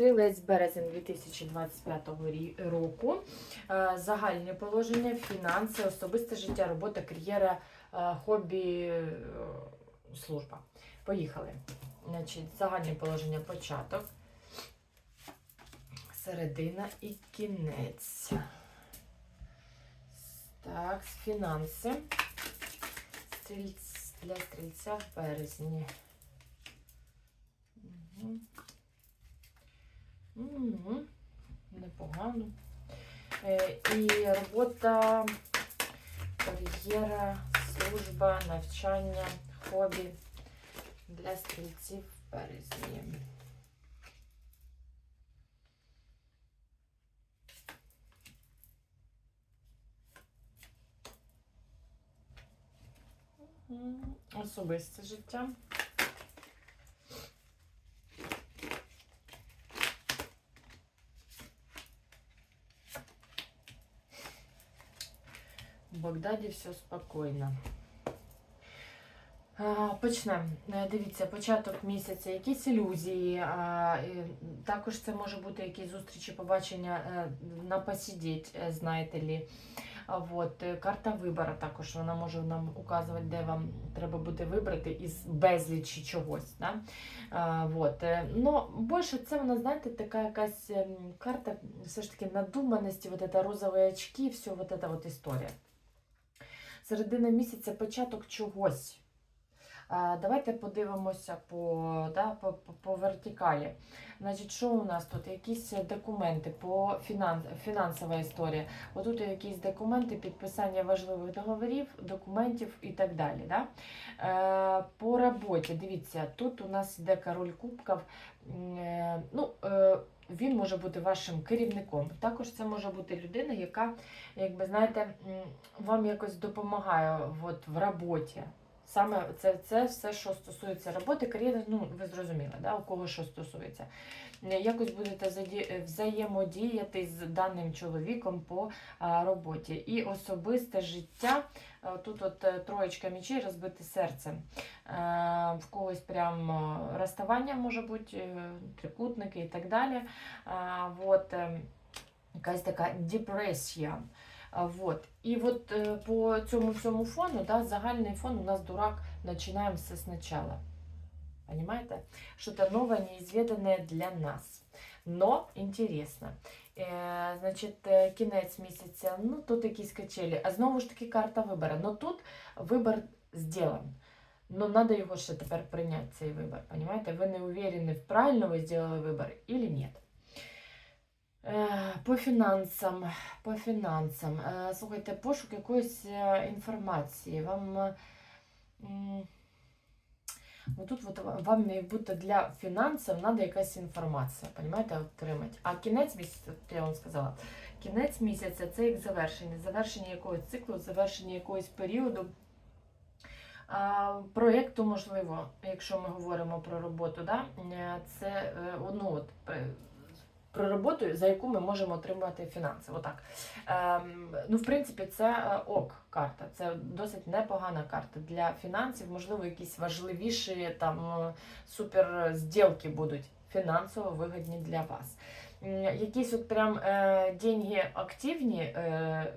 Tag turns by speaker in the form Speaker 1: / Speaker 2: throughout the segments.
Speaker 1: Стрілець березень 2025 року. Е, Загальне положення, фінанси, особисте життя, робота, кар'єра, е, хобі, е, служба. Поїхали. Значить, загальне положення початок, середина і кінець. Так, фінанси. Стрільць, для стрільця в березні. Угу. Непогано. Е, і робота, кар'єра, служба, навчання, хобі для стрільців в березні. Особисте життя. В Багдаді все спокійно. Почнемо. Е, Дивіться, початок місяця, якісь ілюзії. Також це може бути якісь зустрічі, побачення е, на посидіть, е, знаєте лі. Е, карта вибору також вона може нам указувати, де вам треба буде вибрати із безлічі чогось. Да? Е, Но більше це вона, знаєте, така якась ем, карта все ж таки надуманості, вот розові очки, все вот эта вот історія. Середина місяця початок чогось. Давайте подивимося по, да, по, по, вертикалі. Значить, що у нас тут? Якісь документи по фінанс, фінансова історія. Отут якісь документи, підписання важливих договорів, документів і так далі. Да? Е, по роботі, дивіться, тут у нас йде король кубків. Е, ну, е, він може бути вашим керівником. Також це може бути людина, яка, якби знаєте, вам якось допомагає от, в роботі. Саме це, це все, що стосується роботи, кар'єри, ну ви зрозуміли, да, у кого що стосується. Е, Якось будете взаємодіяти з даним чоловіком по а, роботі. І особисте життя. е, Тут от е, троєчка мечей, розбите серце. Е, В когось прям е, розставання може бути, е, трикутники і так далі. Е, якась така депресія. Вот. І от е, по цьому всьому фону, да, загальний фон у нас дурак, починаємо все спочатку. Понимаете? Что-то новое, неизведанное для нас. Но интересно. Е, значить, е, кінець місяця, ну тут якісь качелі. А знову ж таки карта вибору. Ну тут вибір зроблен. Ну, треба його ще тепер прийняти, цей вибір. Понимаете? Ви не уверені, в правильно ви зробили вибір или ні. По фінансам, по фінансам. Е, Слухайте, пошук якоїсь е, інформації. Вам е, тут от вам як будто для фінансів треба якась інформація, понимаєте, отримати. А кінець місяця, я вам сказала, кінець місяця це як завершення, завершення якогось циклу, завершення якогось періоду. Проєкту, можливо, якщо ми говоримо про роботу, да? це ну, от, про роботу, за яку ми можемо отримати фінанси. Отак. Ем, ну, в принципі, це е, ок карта. Це досить непогана карта для фінансів. Можливо, якісь важливіші там е, супер зділки будуть фінансово вигідні для вас. Якісь от прям е, деньги активні. Е,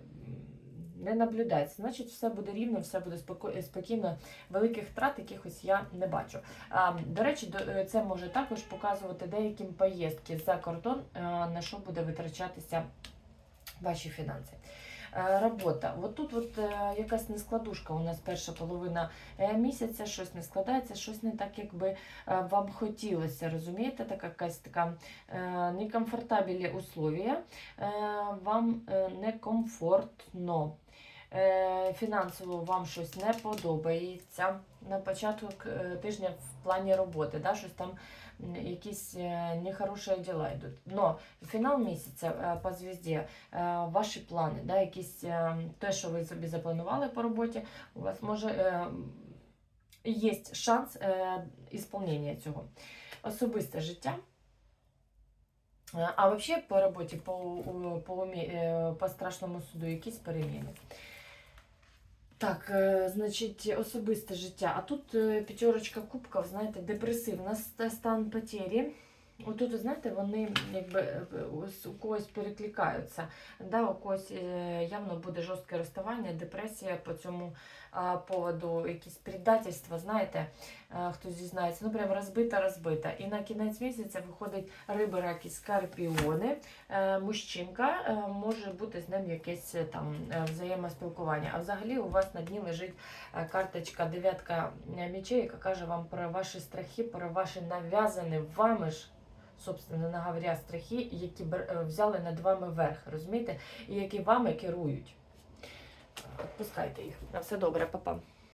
Speaker 1: не наблюдається, значить, все буде рівно, все буде споко- спокійно. Великих втрат якихось я не бачу. До речі, е, це може також показувати деяким поїздки за кордон, е, на що буде витрачатися ваші фінанси. Е, Робота. От тут от е, якась нескладушка. У нас перша половина е, місяця, щось не складається, щось не так, як би вам хотілося. Розумієте, така якась така некомфортабельні условия. Вам некомфортно. Е, Фінансово вам щось не подобається на початок е, тижня в плані роботи, да, щось там якісь е, нехороші діла йдуть. Но фінал місяця по звізді, ваші плани, да, якісь те, що ви собі запланували по роботі, у вас може є шанс ісполнення цього. Особисте життя. А взагалі по роботі, по, по, е, по страшному суду, якісь переміни. Так, е, значить, особисте життя. А тут е, п'ятерочка кубків, знаєте, депресивна ст- стан потері. Отут, знаєте, вони якби е, у когось перекликаються. Да, у когось е, явно буде жорстке розставання, депресія по цьому поводу, якісь предательства, знаєте, хтось зізнається. Ну, прям розбита, розбита. І на кінець місяця виходить риби, раки, скорпіони. Е, Мужчинка може бути з ним якесь там взаємоспілкування. А взагалі у вас на дні лежить карточка дев'ятка мечей, яка каже вам про ваші страхи, про ваші нав'язані вами ж. Собственно говоря, страхи, які е, взяли над вами верх, розумієте, і які вами керують. Відпускайте їх. На все добре, папа.